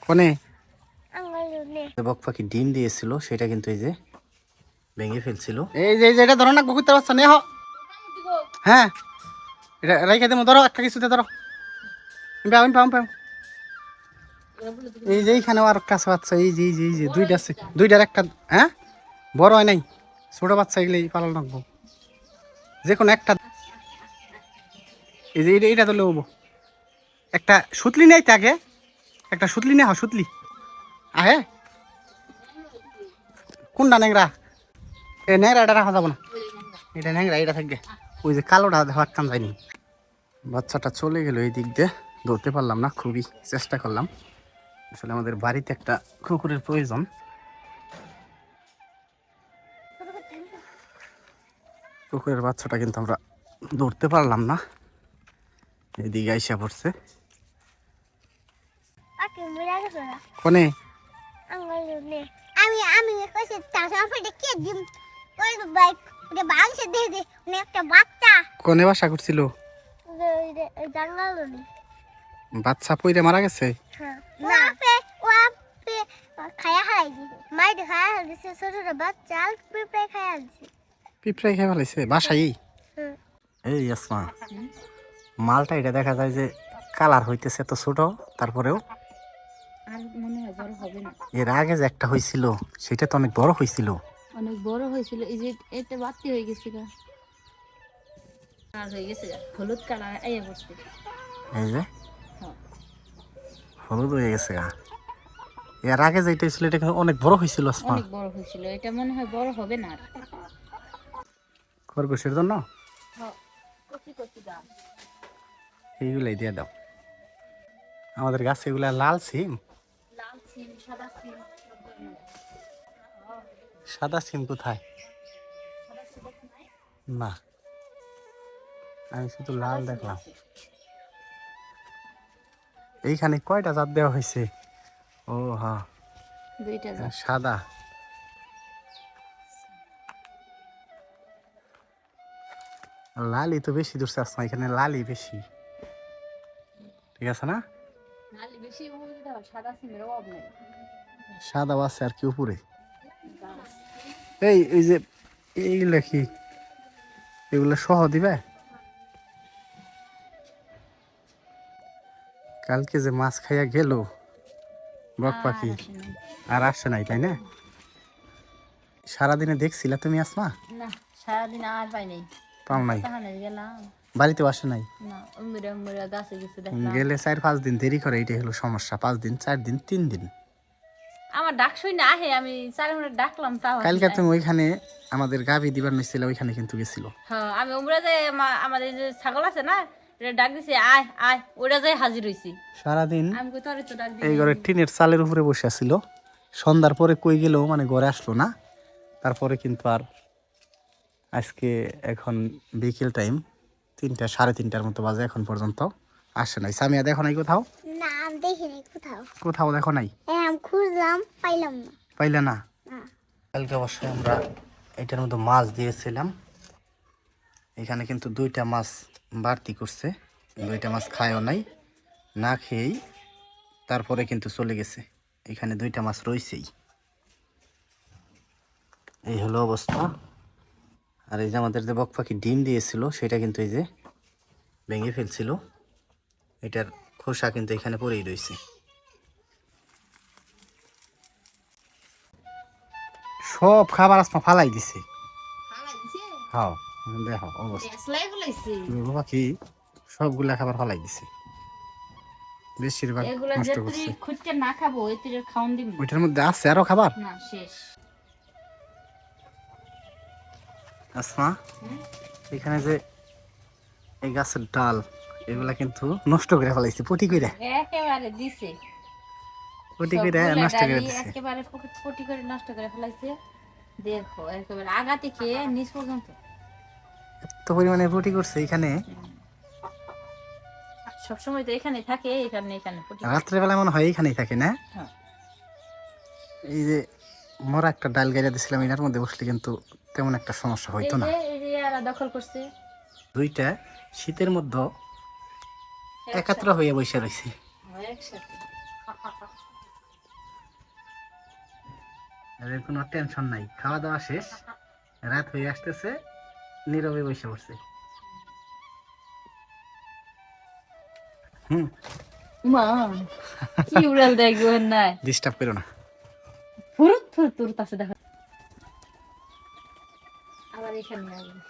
কোনে? বক পাখি ডিম দিয়েছিল সেটা কিন্তু এই যে ভেঙে ফেলছিল। এই যে এই যে এটা ধরো না কুকুরতে বাচ্চা নে হ্যাঁ। এটা রাইখা দেবো ধরো একটা কিছুতে ধরো। পাম পাম পাম। এই যে এইখানে আর একটা বাচ্চা এই যে এই যে এই যে দুইটা আছে। দুইটার একটা হ্যাঁ? বড় হয় নাই। ছোট বাচ্চা এগুলো পালন রাখব। যে কোনো একটা। এই যে এইটা- এইটা তো নেব একটা সুতলি নেই আগে একটা সুতলি নে হ সুতলি। আহে। কোনটা ন্যাংরা এ ন্যাংরা এটা রাখা যাব না। এটা ন্যাংরা এটা থাকবে। ওই যে কালোটা হাঁটতাম যায়নি বাচ্চাটা চলে গেল এই দিক দিয়ে। ধরতে পারলাম না, খুবই চেষ্টা করলাম। আসলে আমাদের বাড়িতে একটা কুকুরের প্রয়োজন। কুকুরের বাচ্চাটা কিন্তু আমরা ধরতে পারলাম না। এদিকে আইসা পড়ছে। কোনে? আমি আমি কইছি কে দিম? ওই বাইক ওটা বাংশে দিয়ে দে। উনি একটা বাচ্চা। কোনে বাসা করছিল? বাচ্চা পইরে মারা গেছে? হ্যাঁ। না পে ও আপে খায়া হাই দি মাই দে খায়া হাই দিছে ছোট ছোট বাচ্চা পিঁপড়ে খায়া দিছে। পিঁপড়াই খেয়ে ফেলাইছে বাসাই এই আসমা মালটা এটা দেখা যায় যে কালার হইতেছে তো ছোট তারপরেও আর মনে হয় বড় হবে না এর আগে যে একটা হয়েছিল সেটা তো অনেক বড় হয়েছিল অনেক বড় হয়েছিল এই যে এটা বাড়তি হয়ে গেছে গা। আর হয়ে গেছে হলুদ কালার আইয়া বসছে এই যে? হ্যাঁ। হলুদ হয়ে গেছে গা। এর আগে যেটা ছিল এটা অনেক বড় হয়েছিল আসমা। অনেক বড় হয়েছিল এটা মনে হয় বড় হবে না খরগোশের জন্য? এইগুলাই দিয়ে দাও। আমাদের গাছে এগুলা লাল সিম। সাদা সিম। কোথায়? না। আমি শুধু লাল দেখলাম। এইখানে কয়টা জাত দেওয়া হয়েছে? ও হ্যাঁ সাদা। লালি তো বেশি দূর চাষ না এখানে লালি বেশি। ঠিক আছে না? সাদা আছে আর কি উপরে? এই এই যে এইগুলা কি এগুলা সহ দিবে? কালকে যে মাছ খাইয়া গেল বক পাখি আর আসে নাই তাই না? সারাদিনে দেখছিলা তুমি আসমা? না সারাদিন আর পাই নাই। পাও নাই। গেলাম। বাড়িতেও আসে নাই? গেলে চার পাঁচ দিন দেরি করে এটাই হলো সমস্যা। পাঁচ দিন চার দিন তিন দিন। আমার ডাক শুই না আহে আমি চার মিনিট ডাকলাম তাও কালকে তুমি ওইখানে আমাদের গাভি দিবার নিছিল ওইখানে কিন্তু গেছিল। হ্যাঁ আমি উমরা যে আমাদের যে ছাগল আছে না এটা ডাক দিছে আয় আয় ওরা যাই হাজির হইছি। সারাদিন আমি কই তোরে তো ডাক দিই। এই ঘরে টিনের চালের উপরে বসে আছিল। সন্ধ্যার পরে কই গেল মানে ঘরে আসলো না। তারপরে কিন্তু আর আজকে এখন বিকেল টাইম। তিনটা সাড়ে তিনটার মতো বাজে এখন পর্যন্ত। আসে নাই। সামিয়া দেখো নাই কোথাও? না দেখিনি কোথাও। কোথাও দেখো নাই? আমি খুঁজলাম পাইলাম না। পাইলে না? না। কালকে অবশ্যই আমরা এটার মধ্যে মাছ দিয়েছিলাম। এখানে কিন্তু দুইটা মাছ বাড়তি করছে। দুইটা মাছ খায়ও নাই না খেয়েই তারপরে কিন্তু চলে গেছে। এখানে দুইটা মাছ রয়েছেই এই হলো অবস্থা। আর এই যে আমাদের যে বক পাখি ডিম দিয়েছিল সেটা কিন্তু এই যে ভেঙে ফেলছিল। এটার খোসা কিন্তু এখানে পড়েই রয়েছে। সব খাবার আসমা ফালাই দিছে। হ্যাঁ দেখো অবস্থা। পাখি সবগুলা খাবার ফালাই দিছে। বেশিরভাগ নষ্ট করছে। না খাব ওইটার মধ্যে আছে আরও খাবার? না শেষ। আসমা এখানে যে এই গাছের ডাল এগুলা কিন্তু নষ্ট করে ফেলাইছে পটি করে একেবারে দিছে। পটি করে নষ্ট করে দিছে। একেবারে পটি করে নষ্ট করে ফেলাইছে। দেখো একেবারে আগা থেকে নিচ পর্যন্ত। এত পরিমাণে পটি করছে এখানে। সবসময় তো এখানে থাকে এখানে এখানে পটি রাত্রেবেলা মনে হয় এখানেই থাকে না? হ্যাঁ। এই যে মরা একটা ডাল গাইরা দিছিলাম এটার মধ্যে বসলে কিন্তু তেমন একটা সমস্যা হইতো না। দখল করছে। দুইটা শীতের মধ্যে একাত্র হয়ে বসে রয়েছে এদের কোনো টেনশন নাই। খাওয়া দাওয়া শেষ রাত হয়ে আসতেছে নীরবে বসে পড়ছে। হুম। মা কি উড়াল দেখব নাই। ডিস্টার্ব করো না। ফুরুত পাশে দেখো আবার এখানে আসবে।